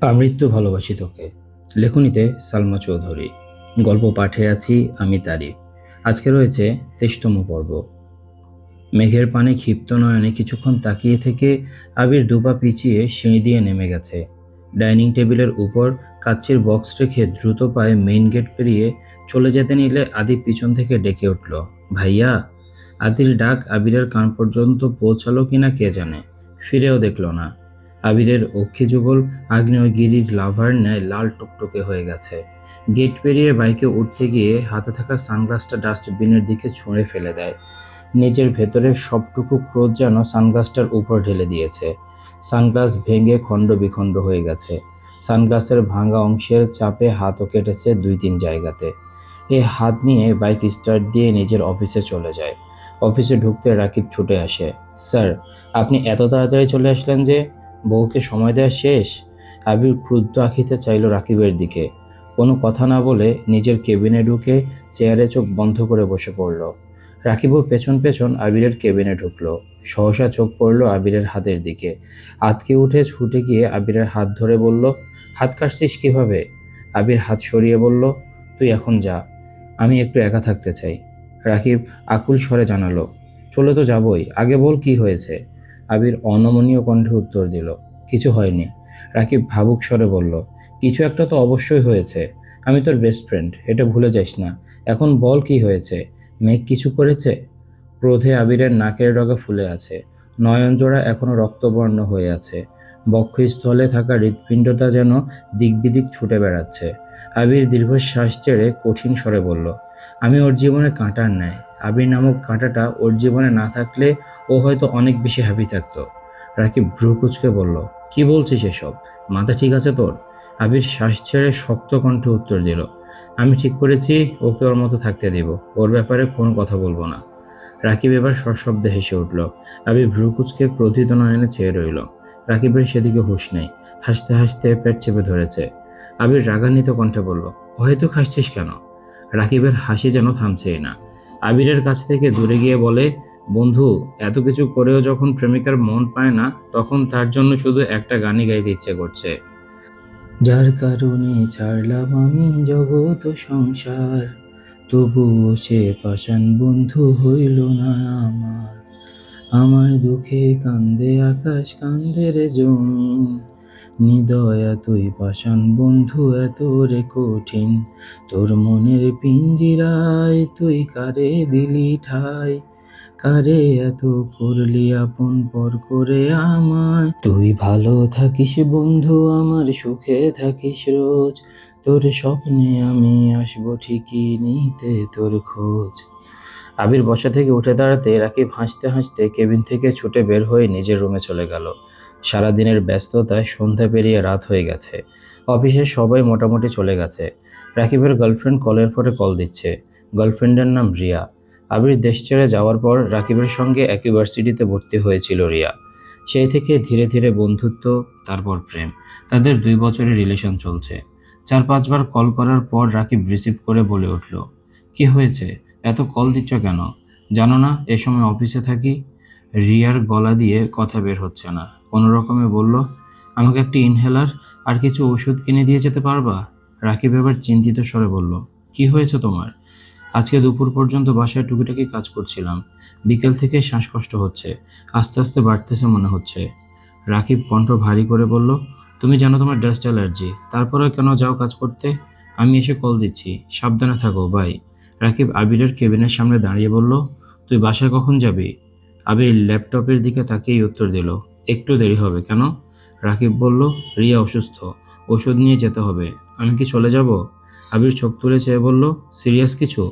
আমৃত্যু ভালোবাসি তোকে। লেখনীতে সালমা চৌধুরী। গল্প পাঠে আছি আমি তারিফ। আজকে রয়েছে তেইশতম পর্ব। মেঘের পানে ক্ষিপ্ত নয়নে কিছুক্ষণ তাকিয়ে থেকে আবির দুপা পিছিয়ে সিঁড়ি দিয়ে নেমে গেছে। ডাইনিং টেবিলের উপর কাচ্চির বক্স রেখে দ্রুত পায়ে মেইন গেট পেরিয়ে চলে যেতে নিলে আদি পিছন থেকে ডেকে উঠল, ভাইয়া আদির ডাক আবিরের কান পর্যন্ত পৌঁছালো কিনা কে জানে? ফিরেও দেখল না। আবিরের অক্ষি যুগল আগ্নেয়গিরির লাভার ন্যায় লাল টকটকে হয়ে গেছে। গেট পেরিয়ে বাইকে উঠতে গিয়ে হাতে থাকা সানগ্লাসটা ডাস্টবিনের দিকে ছুঁড়ে ফেলে দেয়। নিজের ভেতরের সবটুকু ক্রোধ যেন সানগ্লাসটার উপর ঢেলে দিয়েছে। সানগ্লাস ভেঙে খণ্ড বিখণ্ড হয়ে গেছে। সানগ্লাসের ভাঙা অংশের চাপে হাতও কেটেছে দুই তিন জায়গাতে। এ হাত নিয়ে বাইক স্টার্ট দিয়ে নিজের অফিসে চলে যায়। অফিসে ঢুকতে রাকিব ছুটে আসে। স্যার, আপনি এত তাড়াতাড়ি চলে আসলেন যে? বউকে সময় দেওয়া শেষ? আবির ক্রুদ্ধ আঁকিতে চাইল রাকিবের দিকে। কোনো কথা না বলে নিজের কেবিনে ঢুকে চেয়ারে চোখ বন্ধ করে বসে পড়ল। রাকিবও পেছন পেছন আবিরের কেবিনে ঢুকলো। সহসা চোখ পড়ল আবিরের হাতের দিকে। আতকে উঠে ছুটে গিয়ে আবিরের হাত ধরে বলল, হাত কাটছিস কীভাবে? আবির হাত সরিয়ে বলল, তুই এখন যা। আমি একটু একা থাকতে চাই। রাকিব আকুল স্বরে জানালো, চলে তো যাবই। আগে বল কি হয়েছে? আবির অনমনীয় কণ্ঠে উত্তর দিল, কিছু হয়নি। রাকিব ভাবুক স্বরে বলল, কিছু একটা তো অবশ্যই হয়েছে। আমি তোর বেস্ট ফ্রেন্ড এটা ভুলে যাস না। এখন বল কি হয়েছে? মেঘ কিছু করেছে? ক্রোধে আবিরের নাকের ডগা ফুলে আছে। নয়নজোড়া এখনও রক্তবর্ণ হয়ে আছে। বক্ষস্থলে থাকা হৃৎপিণ্ডটা যেন দিকবিদিক ছুটে বেড়াচ্ছে। আবির দীর্ঘশ্বাস ছেড়ে কঠিন স্বরে বলল, আমি ওর জীবনে কাঁটার নেয় আবির নামক কাঁটাটা ওর জীবনে না থাকলে ও হয়তো অনেক বেশি হ্যাপি থাকতো। রাকিব ভ্রু কুচকে বলল, কি বলছিস এসব? মাথা ঠিক আছে তোর? আবির শ্বাস ছেড়ে শক্ত কণ্ঠে উত্তর দিল, আমি ঠিক করেছি, ওকে ওর মতো থাকতে দিব, ওর ব্যাপারে কোনো কথা বলব না। রাকিব এবার সশব্দে হেসে উঠল। আবির ভ্রুকুচকে ক্রোধিত নয়নে চেয়ে রইল। রাকিবের সেদিকে হুঁশ নেই, হাসতে হাসতে পেট চেপে ধরেছে। আবির রাগান্বিত কণ্ঠে বলল হয়তো খাসছিস কেন? রাকিবের হাসি যেন থামছেই না। আবিরের কাছ থেকে দূরে গিয়ে বলে, বন্ধু, এত কিছু করেও যখন প্রেমিকার মন পায় না, তখন তার জন্য শুধু একটা গানই গাইতে ইচ্ছে করছে। যার কারণে ছাড়লাম আমি জগৎ সংসার, তবুও সে পাষাণ বন্ধু হইল না আমার। আমার দুঃখে কান্দে আকাশ কান্দে রে জমিন নিদয়া তুই পাষাণ বন্ধু, এত রে কঠিন। তোর মনের পিঞ্জিরায় তুই কারে দিলি ঠাই? কারে এত করলি আপন পর করে আমায়? তুই ভালো থাকিস বন্ধু, আমার সুখে থাকিস রোজ। তোর স্বপ্নে আমি আসব ঠিকই নিতে তোর খোঁজ। আবির বসা থেকে উঠে দাঁড়াতে রাকিব হাসতে হাসতে কেবিন থেকে ছুটে বের হয়ে নিজের রুমে চলে গেল। সারাদিনের ব্যস্ততায় সন্ধ্যা পেরিয়ে রাত হয়ে গেছে। অফিসের সবাই মোটামুটি চলে গেছে। রাকিবের গার্লফ্রেন্ড কলের পরে কল দিচ্ছে। গার্লফ্রেন্ডের নাম রিয়া। আবির দেশ ছেড়ে যাওয়ার পর রাকিবের সঙ্গে এক ইউনিভার্সিটিতে ভর্তি হয়েছিল রিয়া। সেই থেকে ধীরে ধীরে বন্ধুত্ব, তারপর প্রেম। তাদের দুই বছরের রিলেশন চলছে। চার পাঁচবার কল করার পর রাকিব রিসিভ করে বলে উঠল, কি হয়েছে? এত কল দিচ্ছ কেন? জানো না, এ সময় অফিসে থাকি। রিয়ার গলা দিয়ে কথা বের হচ্ছে না। কোনো রকমে বলল, আমাকে একটি ইনহেলার আর কিছু ওষুধ কিনে দিয়ে যেতে পারবা? রাকিব এবার চিন্তিত স্বরে বলল, কি হয়েছে তোমার? আজকে দুপুর পর্যন্ত বাসায় টুকিটাকি কাজ করছিলাম। বিকেল থেকে শ্বাসকষ্ট হচ্ছে, আস্তে আস্তে বাড়তেছে মনে হচ্ছে। রাকিব কণ্ঠ ভারী করে বলল, তুমি জানো তোমার ডাস্ট অ্যালার্জি, তারপরে কেন যাও কাজ করতে? আমি এসে কল দিচ্ছি, সাবধানে থাকো, বাই। রাকিব আবিরের কেবিনের সামনে দাঁড়িয়ে বলল, তুই বাসায় কখন যাবি? আবির ল্যাপটপের দিকে তাকিয়েই উত্তর দিল একটু দেরি হবে কেন? রাকিব বলল, রিয়া অসুস্থ, ওষুধ নিয়ে যেতে হবে। আমি কি চলে যাব? আবির চোখ তুলে চেয়ে বলল, সিরিয়াস কিছু?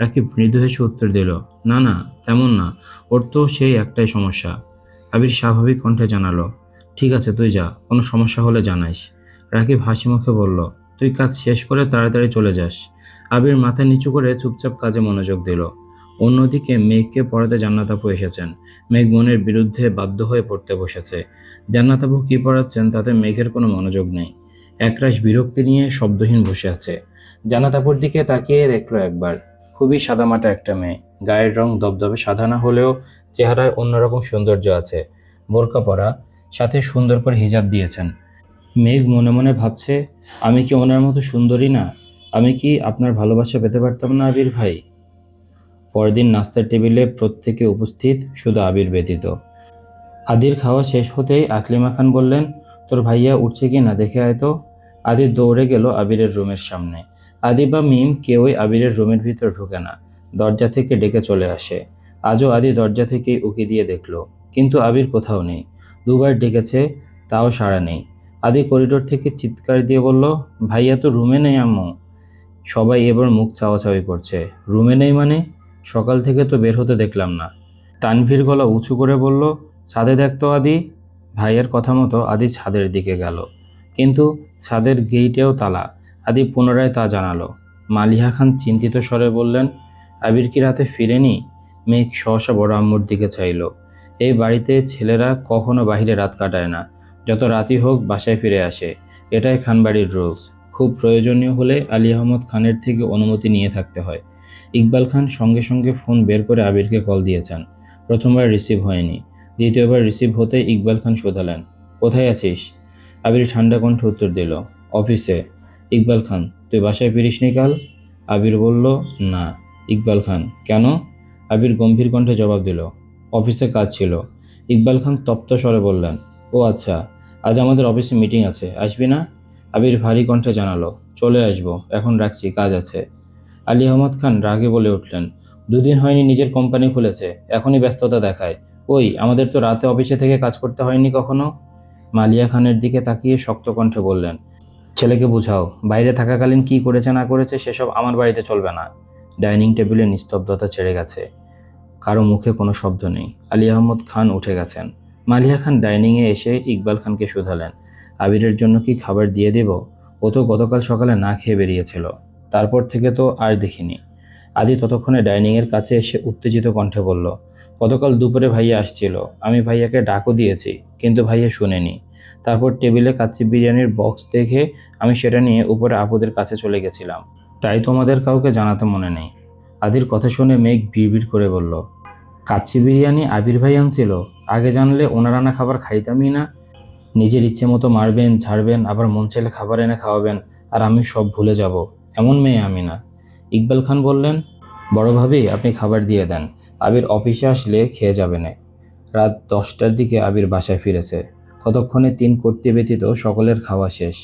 রাকিব মৃদু হেসে উত্তর দিল, না না, তেমন না, ওর তো সেই একটাই সমস্যা। আবির স্বাভাবিক কণ্ঠে জানালো, ঠিক আছে, তুই যা, কোনো সমস্যা হলে জানাইস। রাকিব হাসি মুখে বলল, তুই কাজ শেষ করে তাড়াতাড়ি চলে যাস। আবির মাথা নিচু করে চুপচাপ কাজে মনোযোগ দিল। অন্যদিকে মেঘকে পড়াতে জান্নাত আপু এসেছেন। মেঘ মনের বিরুদ্ধে বাধ্য হয়ে পড়তে বসেছে। জান্নাত আপু কী পড়াচ্ছেন তাতে মেঘের কোনো মনোযোগ নেই। একরাশ বিরক্তি নিয়ে শব্দহীন বসে আছে। জান্নাতাপুর দিকে তাকিয়ে দেখল একবার। খুবই সাদামাটা একটা মেয়ে। গায়ের রং দবদবে সাদা না হলেও চেহারায় অন্যরকম সৌন্দর্য আছে। বোরকা পরা, সাথে সুন্দর করে হিজাব দিয়েছেন। মেঘ মনে মনে ভাবছে, আমি কি ওনার মতো সুন্দরী না? আমি কি আপনার ভালোবাসা পেতে পারতাম না আবির ভাই? পরদিন নাস্তার টেবিলে প্রত্যেকে উপস্থিত, শুধু আবির ব্যতীত। আদির খাওয়া শেষ হতেই আকলিমা খান বললেন, তোর ভাইয়া উঠছে কি না দেখে আয় তো। আদি দৌড়ে গেল আবিরের রুমের সামনে। আদি বা মিম কেউই আবিরের রুমের ভিতর ঢুকে না, দরজা থেকে ডেকে চলে আসে। আজও আদি দরজা থেকেই উকি দিয়ে দেখল, কিন্তু আবির কোথাও নেই। দুবার ডেকেছে, তাও সাড়া নেই। আদি করিডোর থেকে চিৎকার দিয়ে বলল, ভাইয়া তো রুমে নেই আম্মু। সবাই এবার মুখ চাওয়াচাওয়ি করছে। রুমে নেই মানে? সকাল থেকে তো বের হতে দেখলাম না। তানভীর গলা উঁচু করে বলল, ছাদে দেখতো আদি। ভাইয়ের কথা মতো আদি ছাদের দিকে গেল। কিন্তু ছাদের গেইটেও তালা। আদি পুনরায় তা জানালো। মালিহা খান চিন্তিত স্বরে বললেন, আবির কি রাতে ফিরেনি? মেঘ সহসা বড় আম্মুর দিকে চাইল। এই বাড়িতে ছেলেরা কখনো বাইরে রাত কাটায় না। যত রাতি হোক বাসায় ফিরে আসে। এটাই খানবাড়ির রুলস। খুব প্রয়োজনীয় হলে আলী আহমদ খানের থেকে অনুমতি নিয়ে থাকতে হয়। ইকবাল খান সঙ্গে সঙ্গে ফোন বের করে আবিরকে কল দিয়েছেন। প্রথমবার রিসিভ হয়নি। দ্বিতীয়বার রিসিভ হতে ইকবাল খান শোধালেন, কোথায় আছিস? আবির ঠান্ডা কণ্ঠে উত্তর দিল, অফিসে। ইকবাল খান, তুই বাসায় ফিরিসনি কাল? আবির বলল, না। ইকবাল খান, কেন? আবির গম্ভীর কণ্ঠে জবাব দিল, অফিসে কাজ ছিল। ইকবাল খান তপ্ত স্বরে বললেন, ও আচ্ছা আজ আমাদের অফিসে মিটিং আছে, আসবি না? আবির ভারী কণ্ঠে জানালো, চলে আসব, এখন রাখছি, কাজ আছে। আলী আহমদ খান রাগে বলে উঠলেন, দুদিন হয়নি নিজের কোম্পানি খুলেছে, এখনই ব্যস্ততা দেখায়। ওই, আমাদের তো রাতে অফিসে থেকে কাজ করতে হয়নি কখনো? মালিয়া খানের দিকে তাকিয়ে শক্ত কণ্ঠে বললেন, ছেলেকে বুঝাও, বাইরে থাকাকালীন কি করেছে না করেছে সেসব আমার বাড়িতে চলবে না। ডাইনিং টেবিলে নিস্তব্ধতা ছেড়ে গেছে, কারও মুখে কোনো শব্দ নেই আলী আহমদ খান উঠে গেছেন। মালিয়া খান ডাইনিংয়ে এসে ইকবাল খানকে শুধালেন, আবিরের জন্য কি খাবার দিয়ে দেব? ও তো গতকাল সকালে না খেয়ে বেরিয়েছিল। তারপর থেকে তো আর দেখিনি। আদি ততক্ষণে ডাইনিংয়ের কাছে এসে উত্তেজিত কণ্ঠে বলল, গতকাল দুপুরে ভাইয়া আসছিল। আমি ভাইয়াকে ডাকও দিয়েছি, কিন্তু ভাইয়া শুনেনি। তারপর টেবিলে কাচ্চি বিরিয়ানির বক্স দেখে আমি সেটা নিয়ে উপরে আপুদের কাছে চলে গেছিলাম। তাই তোমাদের কাউকে জানাতে মনে নেই। আদির কথা শুনে মেঘ বিড়বিড় করে বলল, কাচ্চি বিরিয়ানি আবির ভাই আনছিল? আগে জানলে ওনার আনা খাবার খাইতামই না। নিজের ইচ্ছে মতো মারবেন, ঝাড়বেন, আবার মন চাইলে খাবার এনে খাওয়াবেন, আর আমি সব ভুলে যাব। এমন মেয়ে আমি না। ইকবাল খান বললেন, বড় ভাবি, আপনি খাবার দিয়ে দেন। আবির অফিসে আসলে খেয়ে যাবে না। রাত দশটার দিকে আবির বাসায় ফিরেছে। ততক্ষণে তিন কর্তৃ ব্যতীত সকলের খাওয়া শেষ।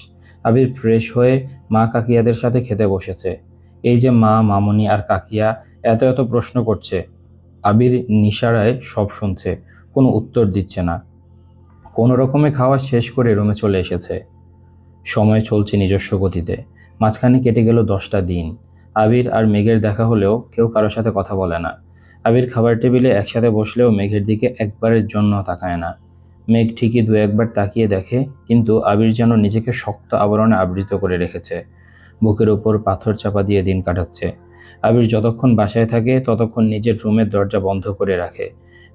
আবির ফ্রেশ হয়ে মা কাকিয়াদের সাথে খেতে বসেছে। এই যে মা, মামনি আর কাকিয়া এত এত প্রশ্ন করছে। আবির নিশারায় সব শুনছে, কোনো উত্তর দিচ্ছে না। কোনো রকমে খাওয়া শেষ করে রুমে চলে এসেছে। সময় চলছে নিজস্ব গতিতে। মাঝখানে কেটে গেল দশটা দিন। আবির আর মেঘের দেখা হলেও কেউ কারোর সাথে কথা বলে না। আবির খাবার টেবিলে একসাথে বসলেও মেঘের দিকে একবারের জন্য তাকায় না। মেঘ ঠিকই দু একবার তাকিয়ে দেখে, কিন্তু আবির যেন নিজেকে শক্ত আবরণে আবৃত করে রেখেছে। বুকের ওপর পাথর চাপা দিয়ে দিন কাটাচ্ছে। আবির যতক্ষণ বাসায় থাকে, ততক্ষণ নিজের রুমের দরজা বন্ধ করে রাখে।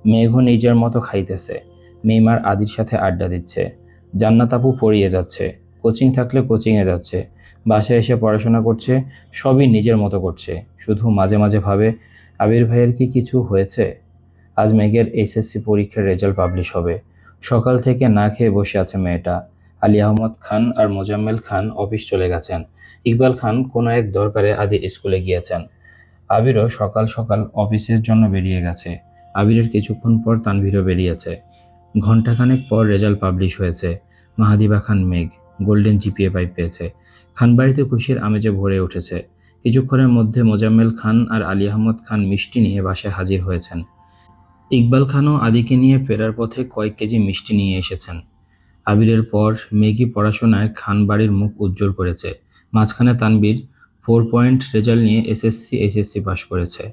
মেঘও নিজের মতো খাইতেছে। মেইমার আদির সাথে আড্ডা দিচ্ছে। জান্নাত আপু পড়িয়ে যাচ্ছে। কোচিং থাকলে কোচিংয়ে যাচ্ছে। বাসায় এসে পড়াশোনা করছে, সবই নিজের মতো করছে। শুধু মাঝে মাঝে ভাবে, আবির ভাইয়ের কি কিছু হয়েছে? আজ মেঘের এইচএসসি পরীক্ষার রেজাল্ট পাবলিশ হবে। সকাল থেকে না খেয়ে বসে আছে মেয়েটা। আলী আহমদ খান আর মোজাম্মেল খান অফিস চলে গেছেন। ইকবাল খান কোনো এক দরকারে আদি স্কুলে গিয়েছেন। আবিরও সকাল সকাল অফিসের জন্য বেরিয়ে গেছে। আবিরের কিছুক্ষণ পর তানভীরও বেরিয়েছে। ঘণ্টাখানেক পর রেজাল্ট পাবলিশ হয়েছে। মাহাদিবা খান মেঘ, গোল্ডেন জিপিএ পাই পেয়েছে। খানবাড়িতে খুশির আমেজে ভরে উঠেছে। কিছুক্ষণের মধ্যে মোজাম্মেল খান আর আলী আহমদ খান মিষ্টি নিয়ে বাসায় হাজির হয়েছেন। ইকবাল খানও আদিকে নিয়ে ফেরার পথে কয়েক কেজি মিষ্টি নিয়ে এসেছেন। আবিরের পর মেঘি পড়াশোনায় খান বাড়ির মুখ উজ্জ্বল করেছে। মাঝখানে তানবীর ফোর পয়েন্ট রেজাল্ট নিয়ে এসএসসি এইচএসসি পাশ করেছে।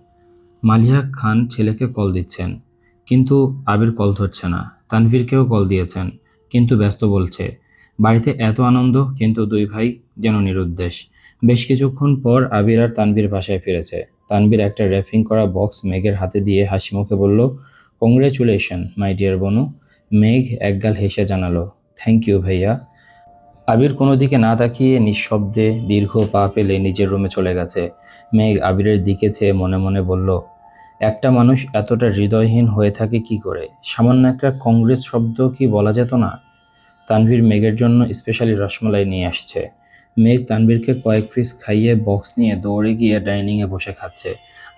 মালিহা খান ছেলেকে কল দিচ্ছেন, কিন্তু আবির কল ধরছে না। তানভীরকেও কল দিয়েছেন, কিন্তু ব্যস্ত বলছে বাড়িতে এত আনন্দ, কিন্তু দুই ভাই যেন নিরুদ্দেশ। বেশ কিছুক্ষণ পর আবির আর তানবীর বাসায় ফিরেছে। তানবীর একটা র্যাপিং করা বক্স মেঘের হাতে দিয়ে হাসি মুখে বলল, কংগ্রেচুলেশন, মাই ডিয়ার বনু। মেঘ একগাল হেসে জানালো, থ্যাংক ইউ ভাইয়া। আবির কোনো দিকে না তাকিয়ে নিঃশব্দে দীর্ঘ পা পেলে নিজের রুমে চলে গেছে। মেঘ আবিরের দিকে চেয়ে মনে মনে বলল, একটা মানুষ এতটা হৃদয়হীন হয়ে থাকে কি করে? সামান্য একটা কংগ্রেস শব্দ কি বলা যেত না? তানভীর মেঘের জন্য স্পেশালি রসমালাই নিয়ে আসছে। মেঘ তানভীরকে কয়েক পিস খাইয়ে বক্স নিয়ে দৌড়ে গিয়ে ডাইনিংয়ে বসে খাচ্ছে,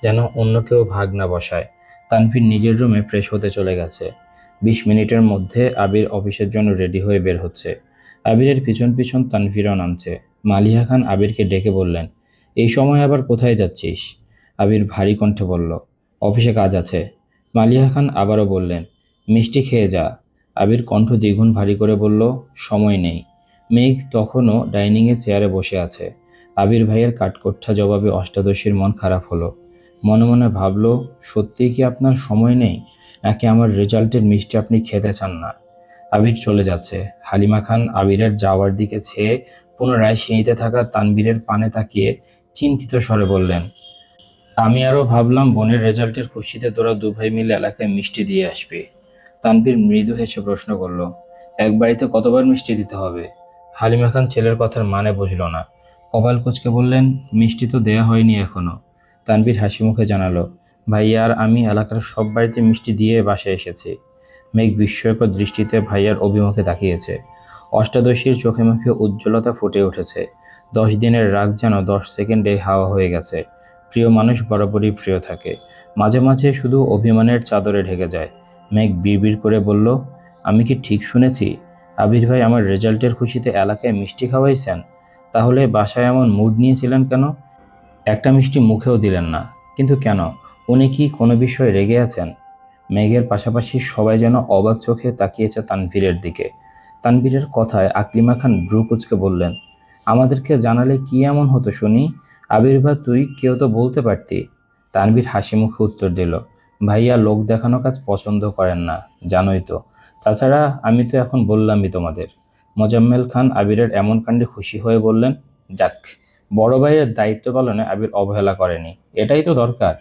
যেন অন্য কেউ ভাগ না বসায়। তানভীর নিজের রুমে ফ্রেশ হতে চলে গেছে। বিশ মিনিটের মধ্যে আবির অফিসের জন্য রেডি হয়ে বের হচ্ছে। আবিরের পিছন পিছন তানভীরও নামছে। মালিহা খান আবিরকে ডেকে বললেন, এই সময় আবার কোথায় যাচ্ছিস? আবির ভারী কণ্ঠে বলল, অফিসে কাজ আছে। মালিহা খান আবারও বললেন, মিষ্টি খেয়ে যা। আবির কণ্ঠ দ্বিগুণ ভারী করে বলল, সময় নেই। মেঘ তখনও ডাইনিংয়ে চেয়ারে বসে আছে। আবির ভাইয়ের কাঠকোঠা জবাবে অষ্টাদশীর মন খারাপ হলো। মনে মনে ভাবল সত্যিই কি আপনার সময় নেই? নাকি আমার রেজাল্টের মিষ্টি আপনি খেতে চান না? আবির চলে যাচ্ছে। হালিমা খান আবিরের যাওয়ার দিকে ছেয়ে পুনরায় সিঁড়িতে থাকা তানবীরের পানে তাকিয়ে চিন্তিত স্বরে বললেন, আমি আরও ভাবলাম বোনের রেজাল্টের খুশিতে তোরা দু ভাই মিলে এলাকায় মিষ্টি দিয়ে আসবি। তানবীর মৃদু হেসে প্রশ্ন করল, এক বাড়িতে কতবার মিষ্টি দিতে হবে? হালিমা খান ছেলের কথার মানে বুঝল না। কপাল কোচকে বললেন, মিষ্টি তো দেয়া হয়নি এখনও। তানবীর হাসি মুখে জানালো, ভাইয়া আর আমি এলাকার সব বাড়িতে মিষ্টি দিয়ে বাসায় এসেছি। মেঘ বিস্ময়কর দৃষ্টিতে ভাইয়ার অভিমুখে তাকিয়েছে। অষ্টাদশীর চোখে মুখে উজ্জ্বলতা ফুটে উঠেছে। দশ দিনের রাগ যেন দশ সেকেন্ডে হাওয়া হয়ে গেছে। প্রিয় মানুষ বরাবরই প্রিয় থাকে। মাঝে মাঝে শুধু অভিমানের চাদরে ঢেকে যায়। মেঘ বিড়বিড় করে বলল, আমি কি ঠিক শুনেছি? আবির ভাই আমার রেজাল্টের খুশিতে এলাকায় মিষ্টি খাওয়াইছেন? তাহলে বাসায় এমন মুড নিয়েছিলেন কেন? একটা মিষ্টি মুখেও দিলেন না। কিন্তু কেন? উনি কি কোনো বিষয়ে রেগে আছেন? মেঘের পাশাপাশি সবাই যেন অবাক চোখে তাকিয়েছে তানভীরের দিকে। তানভীরের কথায় আকলিমা খান ব্রু কুচকে বললেন, আমাদেরকে জানালে কি এমন হতো শুনি? আবির্ভাব তুই কেউ তো বলতে পারতি? তানভীর হাসি মুখে উত্তর দিল ভাইয়া লোক দেখানো কাজ পছন্দ করেন না, জানোই তো। তাছাড়া আমি তো এখন বললামই তোমাদের। মোজাম্মেল খান আবিরের এমন কাণ্ডে খুশি হয়ে বললেন, যাক, বড় ভাইয়ের দায়িত্ব পালনে আবির অবহেলা করেনি। এটাই তো দরকার।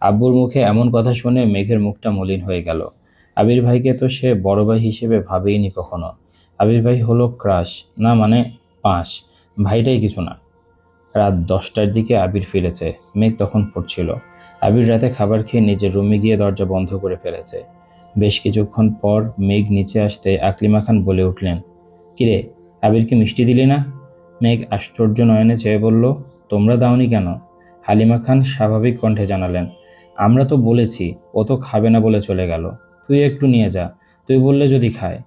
আব্বুর মুখে এমন কথা শুনে মেঘের মুখটা মলিন হয়ে গেল। আবির ভাইকে তো সে বড় ভাই হিসেবে ভাবেইনি কখনো। আবির ভাই হলো ক্রাশ, না মানে পাঁচ ভাইটাই কিছু না। রাত দশটার দিকে আবির ফিরেছে, মেঘ তখন পড়ছিল। আবির রাতে খাবার খেয়ে নিজের রুমে গিয়ে দরজা বন্ধ করে ফেলেছে। বেশ কিছুক্ষণ পর মেঘ নিচে আসতে আকলিমা খান বলে উঠলেন, কিরে, আবিরকে মিষ্টি দিলি না? মেঘ আশ্চর্য নয়নে চেয়ে বলল, তোমরা দাওনি কেন? হালিমা খান স্বাভাবিক কণ্ঠে জানালেন, আমরা তো বলেছি, ও তো খাবে না বলে চলে গেল। তুই একটু নিয়ে যা, তুই বললে যদি খায়।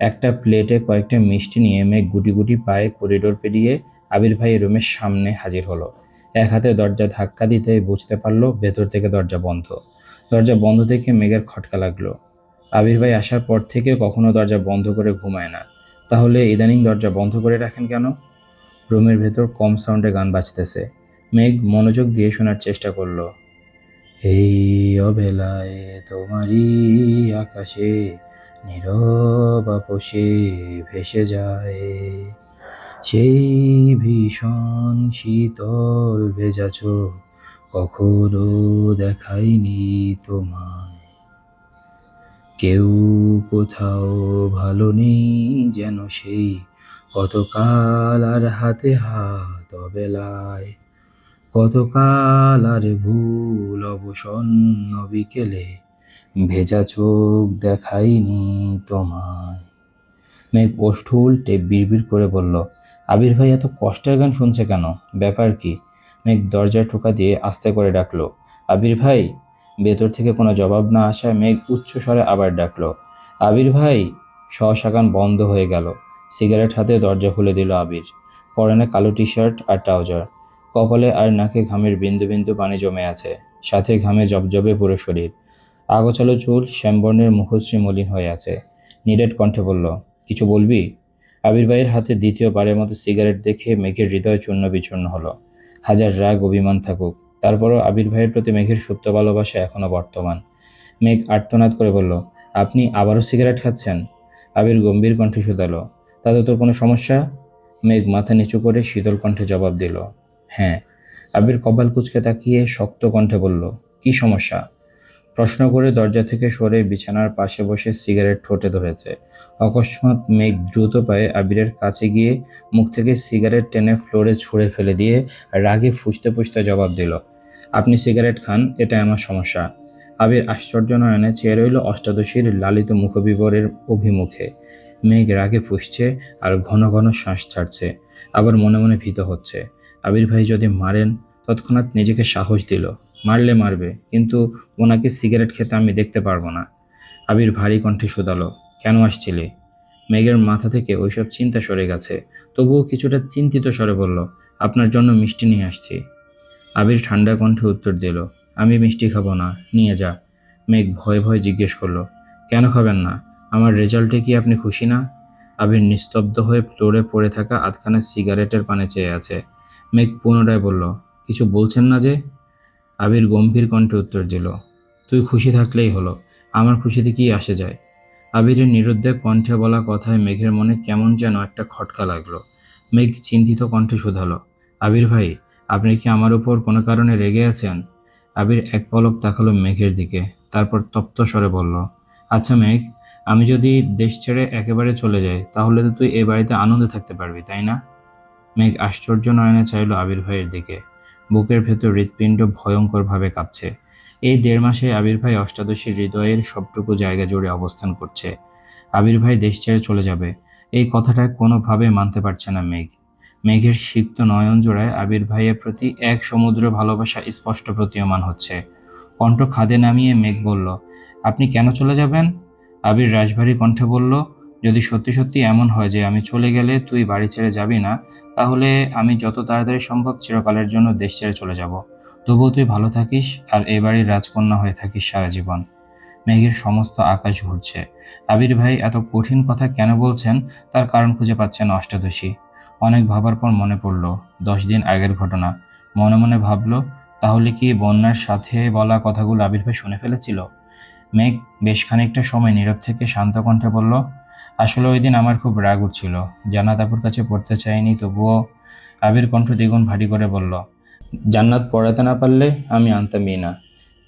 একটা প্লেটে কয়েকটা মিষ্টি নিয়ে মেঘ গুটি গুটি পায়ে করিডোর পেরিয়ে আবির ভাই রুমের সামনে হাজির হলো। এক হাতে দরজা ধাক্কা দিতে বুঝতে পারল ভেতর থেকে দরজা বন্ধ। দরজা বন্ধ থেকে মেঘের খটকা লাগল। আবির ভাই আসার পর থেকে কখনো দরজা বন্ধ করে ঘুমায় না। তাহলে ইদানিং দরজা বন্ধ করে রাখেন কেন? রুমের ভেতর কম সাউন্ডে গান বাজতেছে। মেঘ মনোযোগ দিয়ে শোনার চেষ্টা করল। এই অবেলায় তোমারই আকাশে নীরব আপোষে ভেসে যায়। সেই ভীষণ শীতল ভেজা চোখ কখনো দেখাইনি তোমায়। কেউ কোথাও ভালো নেই যেন সেই কতকাল আর হাতে হাত অবেলায়, কতকাল আর ভুল অবসন্ন বিকেলে ভেজা চোখ দেখাইনি তোমায়। মেঘ ওষ্ঠ উল্টে বিড়বিড় করে বলল আবির ভাই এত কষ্টের গান শুনছে কেন? ব্যাপার কি? মেঘ দরজায় ঠোকা দিয়ে আস্তে করে ডাকলো। আবির ভাই, ভেতর থেকে কোনো জবাব না আসায় মেঘ উচ্চ স্বরে আবার ডাকলো। আবির ভাই, সহসা গান বন্ধ হয়ে গেল। সিগারেট হাতে দরজা খুলে দিল আবির। পরনে কালো টি শার্ট আর ট্রাউজার। কপালে আর নাকে ঘামের বিন্দু বিন্দু পানি জমে আছে। সাথে ঘামে জবজবে পুরো শরীর। আগোছালো চুল শ্যামবর্ণের মুখশ্রী মলিন হয়ে আছে। নিরেট কণ্ঠে বলল, কিছু বলবি? আবির ভাইয়ের হাতে দ্বিতীয়বারের মতো সিগারেট দেখে মেঘের হৃদয় চূর্ণ বিচূর্ণ হলো। হাজার রাগ অভিমান থাকুক, তারপরও আবির ভাইয়ের প্রতি মেঘের সুপ্ত ভালোবাসা এখনও বর্তমান। মেঘ আর্তনাদ করে বলল, আপনি আবারও সিগারেট খাচ্ছেন? আবির গম্ভীর কণ্ঠে শুধালো তাতে তোর কোনো সমস্যা? মেঘ মাথা নিচু করে শীতল কণ্ঠে জবাব দিল হ্যাঁ। আবির কপাল কুচকে তাকিয়ে শক্ত কণ্ঠে বলল, কি সমস্যা? প্রশ্ন করে দরজা থেকে সরে বিছানার পাশে বসে সিগারেট ঠোঁটে ধরেছে। অকস্মাৎ মেঘ দ্রুত পায়ে আবিরের কাছে গিয়ে মুখ থেকে সিগারেট টেনে ফ্লোরে ছুঁড়ে ফেলে দিয়ে রাগে ফুসতে ফুসতে জবাব দিল, আপনি সিগারেট খান এটা আমার সমস্যা। আবির আশ্চর্য নয়নে চেয়ে রইল অষ্টাদশীর লালিত মুখবিবরের অভিমুখে। মেঘ রাগে ফুসছে আর ঘন ঘন শ্বাস ছাড়ছে, আবার মনে মনে ভীত হচ্ছে। আবির ভাই যদি মারেন, তৎক্ষণাৎ নিজেকে সাহস দিল। মারলে মারবে, কিন্তু ওনাকে সিগারেট খেতে আমি দেখতে পারব না। আবির ভারী কণ্ঠে শুধালো, কেন আসছিলে? মেঘের মাথা থেকে ওইসব চিন্তা সরে গেছে, তবুও কিছুটা চিন্তিত স্বরে বলল, আপনার জন্য মিষ্টি নিয়ে আসছি। আবির ঠান্ডা কণ্ঠে উত্তর দিল, আমি মিষ্টি খাব না, নিয়ে যা। মেঘ ভয় ভয় জিজ্ঞেস করল, কেন খাবেন না? আমার রেজাল্টে কি আপনি খুশি না? আবির নিস্তব্ধ হয়ে ফ্লোরে পড়ে থাকা আধখানা সিগারেটের পানে চেয়ে আছে। মেঘ পুনরায় বলল, কিছু বলছেন না যে? আবির গম্ভীর কণ্ঠে উত্তর দিল, তুই খুশি থাকলেই হলো, আমার খুশিতে কি আসে যায়? আবিরের নিরুদ্বেগ কণ্ঠে বলা কথায় মেঘের মনে কেমন যেন একটা খটকা লাগল। মেঘ চিন্তিত কণ্ঠে শুধালো, আবির ভাই, আপনি কি আমার উপর কোনো কারণে রেগে আছেন? আবির এক পলক তাকালো মেঘের দিকে, তারপর তপ্ত স্বরে বলল আচ্ছা মেঘ, আমি যদি দেশ ছেড়ে একেবারে চলে যাই, তাহলে তো তুই এ বাড়িতে আনন্দে থাকতে পারবি, তাই না? মেঘ আশ্চর্য নয়নে চাইল আবির ভাইয়ের দিকে বুকের ভেতর হৃৎপিণ্ড ভয়ঙ্করভাবে কাঁপছে। এই দেড় মাসে আবির ভাই অষ্টাদশী হৃদয়ের সবটুকু জায়গা জুড়ে অবস্থান করছে। আবির ভাই দেশ ছেড়ে চলে যাবে। এই কথাটা কোনোভাবে মানতে পারছে না মেঘ। মেঘের সিক্ত নয়ন জোড়ায় আবির ভাইয়ের প্রতি এক সমুদ্র ভালোবাসা স্পষ্ট প্রতীয়মান হচ্ছে। কণ্ঠ খাদে নামিয়ে মেঘ বলল, আপনি কেন চলে যাবেন? আবির রাজভারী কণ্ঠে বলল যদি সত্যি সত্যি এমন হয় যে আমি চলে গেলে তুই বাড়ি ছেড়ে যাবি না, তাহলে আমি যত তাড়াতাড়ি সম্ভব চিরকালের জন্য দেশ ছেড়ে চলে যাব। তবুও তুই ভালো থাকিস আর এ বাড়ির রাজকন্যা হয়ে থাকিস সারা জীবন। মেঘের সমস্ত আকাশ ঘুরছে। আবির ভাই এত কঠিন কথা কেন বলছেন, তার কারণ খুঁজে পাচ্ছেন অষ্টাদশী। অনেক ভাবার পর মনে পড়ল, দশ দিন আগের ঘটনা। মনে মনে ভাবলো, তাহলে কি বন্যার সাথে বলা কথাগুলো আবির ভাই শুনে ফেলেছিল? মেঘ বেশ খানিকটা সময় নীরব থেকে শান্ত কণ্ঠে বলল আসলে ওই দিন আমার খুব রাগ উঠছিল। জান্নাত আপুর কাছে পড়তে চাইনি, তবুও আবির কণ্ঠ দ্বিগুণ ভারী করে বলল, জান্নাত পড়াতে না পারলে আমি আনতামই না।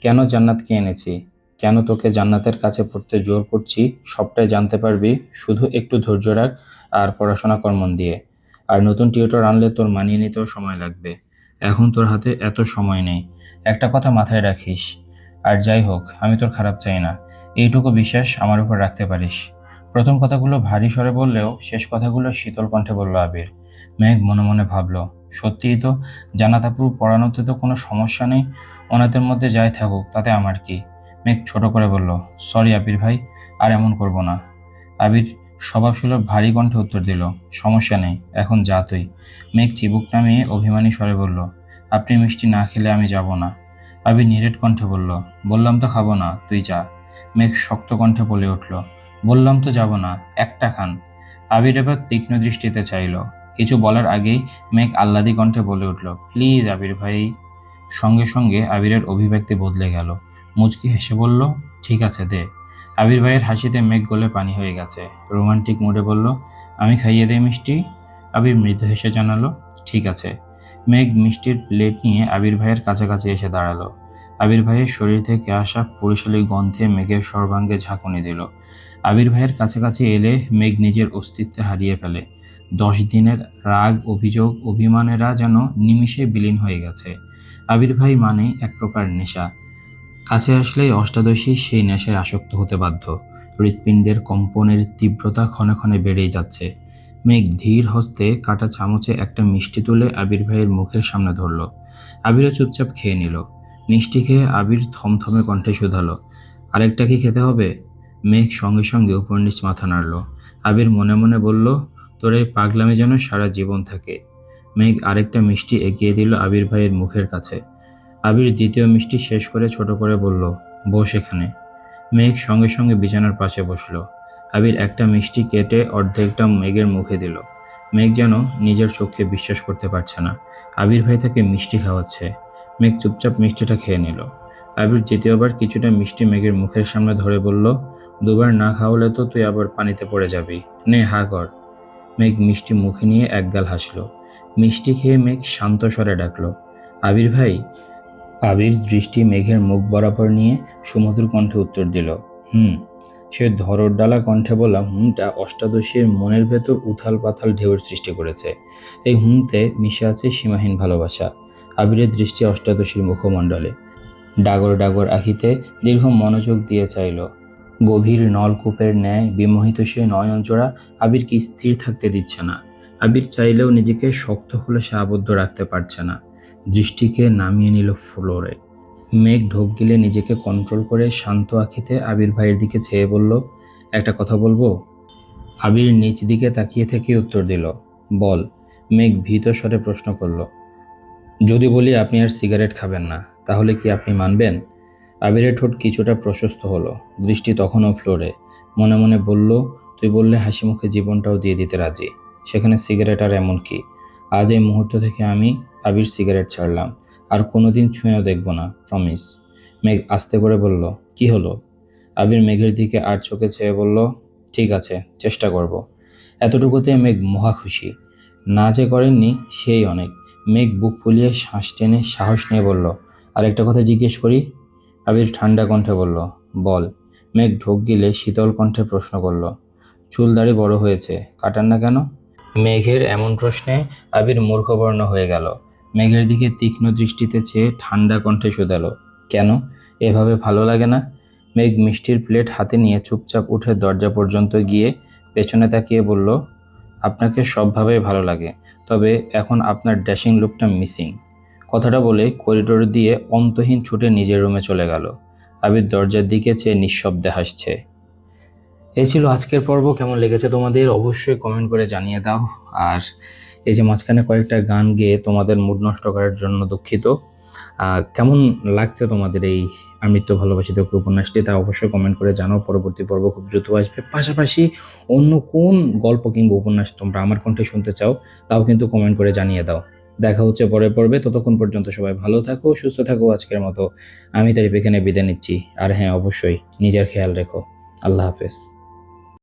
কেন জান্নাতকে এনেছি? কেন তোকে জান্নাতের কাছে পড়তে জোর করছি? সবটাই জানতে পারবি। শুধু একটু ধৈর্য রাখ আর পড়াশোনা কর মন দিয়ে। আর নতুন টিউটর আনলে তোর মানিয়ে নিতেও সময় লাগবে। এখন তোর হাতে এত সময় নেই। একটা কথা মাথায় রাখিস। আর যাই হোক, আমি তোর খারাপ চাই না। এইটুকু বিশ্বাস আমার উপর রাখতে পারিস। প্রথম কথাগুলো ভারী স্বরে বললেও শেষ কথাগুলো শীতল কণ্ঠে বলল আবির। মেঘ মনে মনে ভাবলো, সত্যিই তো জানাতাপুর পড়ানোতে তো কোনো সমস্যা নেই ওনাদের মধ্যে যাই থাকুক, তাতে আমার কি? মেঘ ছোট করে বলল, সরি আবির ভাই, আর এমন করব না। আবির স্বভাবসুলভ ভারী কণ্ঠে উত্তর দিল, সমস্যা নেই, এখন যা তুই। মেঘ চিবুক নামিয়ে অভিমানী স্বরে বলল, আপনি মিষ্টি না খেলে আমি যাব না। আবির নিরেট কণ্ঠে বলল, বললাম তো খাব না, তুই যা। মেঘ শক্ত কণ্ঠে বলে উঠল বললাম তো যাব না, একটা খান। আবির এবার তীক্ষ্ণ দৃষ্টিতে চাইল। কিছু বলার আগেই মেঘ আহ্লাদি কণ্ঠে বলে উঠল, প্লিজ আবির ভাই। সঙ্গে সঙ্গে আবিরের অভিব্যক্তি বদলে গেল। মুচকি হেসে বলল, ঠিক আছে, দে। আবির ভাইয়ের হাসিতে মেঘ গলে পানি হয়ে গেছে। রোমান্টিক মোডে বলল, আমি খাইয়ে দেই মিষ্টি? আবির মৃদু হেসে জানালো, ঠিক আছে। মেঘ মিষ্টির প্লেট নিয়ে আবির ভাইয়ের কাছাকাছি এসে দাঁড়াল। আবির ভাইয়ের শরীর থেকে আসা পরিশালী গন্ধে মেঘের সর্বাঙ্গে ঝাঁকুনি দিল। আবির ভাইয়ের কাছাকাছি এলে মেঘ নিজের অস্তিত্বে হারিয়ে ফেলে। দশ দিনের রাগ, অভিযোগ, অভিমানেরা যেন নিমিষে বিলীন হয়ে গেছে। আবির ভাই মানে এক প্রকার নেশা। কাছে আসলেই অষ্টাদশী সেই নেশায় আসক্ত হতে বাধ্য। হৃৎপিণ্ডের কম্পনের তীব্রতা ক্ষণে ক্ষণে বেড়েই যাচ্ছে। মেঘ ধীর হস্তে কাটা চামচে একটা মিষ্টি তুলে আবির ভাইয়ের মুখের সামনে ধরল। আবিরও চুপচাপ খেয়ে নিল। মিষ্টি খেয়ে আবির থমথমে কণ্ঠে শুধালো। আরেকটা কি খেতে হবে? মেঘ সঙ্গে সঙ্গে উপর নিচ মাথা নাড়ল। আবির মনে মনে বলল, তোর এই পাগলামি যেন সারা জীবন থাকে। মেঘ আরেকটা মিষ্টি এগিয়ে দিল আবির ভাইয়ের মুখের কাছে। আবির দ্বিতীয় মিষ্টি শেষ করে ছোট করে বলল, বস এখানে। মেঘ সঙ্গে সঙ্গে বিছানার পাশে বসল। আবির একটা মিষ্টি কেটে অর্ধেকটা মেঘের মুখে দিল। মেঘ যেন নিজের চোখে বিশ্বাস করতে পারছে না। আবির ভাই তাকে মিষ্টি খাওয়াচ্ছে। মেঘ চুপচাপ মিষ্টিটা খেয়ে নিল। আবির দ্বিতীয়বার কিছুটা মিষ্টি মেঘের মুখের সামনে ধরে বলল দুবার না খাওয়ালে তো তুই আবার পানিতে পড়ে যাবি। নে, হা কর। মেঘ মিষ্টি মুখে নিয়ে একগাল হাসলো। মিষ্টি খেয়ে মেঘ শান্ত স্বরে ডাকলো, আবির ভাই? আবির দৃষ্টি মেঘের মুখ বরাবর নিয়ে সুমধুর কণ্ঠে উত্তর দিল, হুম। সে ধরর ডালা কণ্ঠে বলা হুমটা অষ্টাদশীর মনের ভেতর উথাল পাথাল ঢেউয়ের সৃষ্টি করেছে। এই হুমতে মিশে আছে সীমাহীন ভালোবাসা। আবিরের দৃষ্টি অষ্টাদশীর মুখমণ্ডলে। ডাগর ডাগর আখিতে দীর্ঘ মনোযোগ দিয়ে চাইল গভীর নলকূপের ন্যায় বিমোহিত সে নয়নজোড়া আবিরকে স্থির থাকতে দিচ্ছে না। আবির চাইলেও নিজেকে শক্ত হলে সে আবদ্ধ রাখতে পারছে না। দৃষ্টিকে নামিয়ে নিল ফ্লোরে। মেঘ ঢোক গিলে নিজেকে কন্ট্রোল করে শান্ত আঁখিতে আবির ভাইয়ের দিকে চেয়ে বলল, একটা কথা বলব? আবির নিচ দিকে তাকিয়ে থেকে উত্তর দিল, বল। মেঘ ভীত স্বরে প্রশ্ন করল, যদি বলি আপনি আর সিগারেট খাবেন না, তাহলে কি আপনি মানবেন? আবিরের ঠোঁট কিছুটা প্রশস্ত হলো। দৃষ্টি তখনও ফ্লোরে। মনে মনে বলল, তুই বললে হাসি মুখে জীবনটাও দিয়ে দিতে রাজি। সেখানে সিগারেট আর এমন কি? আজ এই মুহূর্ত থেকে আমি আবির সিগারেট ছাড়লাম। আর কোনোদিন ছুঁয়েও দেখব না প্রমিস মেঘ আস্তে করে বলল, কি হলো? আবির মেঘের দিকে আর চোখে চেয়ে বলল, ঠিক আছে, চেষ্টা করব। এতটুকুতে মেঘ মহা খুশি। না যে করেননি, সেই অনেক। মেঘ বুক ফুলিয়ে শ্বাস টেনে সাহস নিয়ে বলল আর একটা কথা জিজ্ঞেস করি? আবির ঠান্ডা কণ্ঠে বলল, বল। মেঘ ঢোক গিলে শীতল কণ্ঠে প্রশ্ন করল, চুল দাড়ি বড় হয়েছে, কাটান না কেন? মেঘের এমন প্রশ্নে আবির মূর্খবর্ণ হয়ে গেল। মেঘের দিকে তীক্ষ্ণ দৃষ্টিতে চেয়ে ঠান্ডা কণ্ঠে শুধালো, কেন? এভাবে ভালো লাগে না? মেঘ মিষ্টির প্লেট হাতে নিয়ে চুপচাপ উঠে দরজা পর্যন্ত গিয়ে পেছনে তাকিয়ে বলল, আপনাকে সবভাবেই ভালো লাগে, তবে এখন আপনার ড্যাশিং লুকটা মিসিং। কথাটা বলে করিডোর দিয়ে অন্তহীন ছুটে নিজের রুমে চলে গেল। আবির দরজার দিকে চেয়ে নিঃশব্দে হাসছে। এই ছিল আজকের পর্ব। কেমন লেগেছে তোমাদের? অবশ্যই কমেন্ট করে জানিয়ে দাও। আর এই যে মাঝখানে কয়েকটা গান গেয়ে তোমাদের মুড নষ্ট করার জন্য দুঃখিত। কেমন লাগছে তোমাদের এই আমৃত্য ভালোবাসি তোকে উপন্যাসটি তা অবশ্যই কমেন্ট করে জানাও। পরবর্তী পর্ব খুব দ্রুত আসবে। পাশাপাশি অন্য কোন গল্প কিংবা উপন্যাস তোমরা আমার কণ্ঠে শুনতে চাও, তাও কিন্তু কমেন্ট করে জানিয়ে দাও। দেখা হচ্ছে পরে পর্বে। ততক্ষণ পর্যন্ত সবাই ভালো থাকো, সুস্থ থাকো আজকের মতো। আমি তারিফ এখানে বিদায় নিচ্ছি। আর হ্যাঁ অবশ্যই নিজের খেয়াল রেখো। আল্লাহ হাফেজ।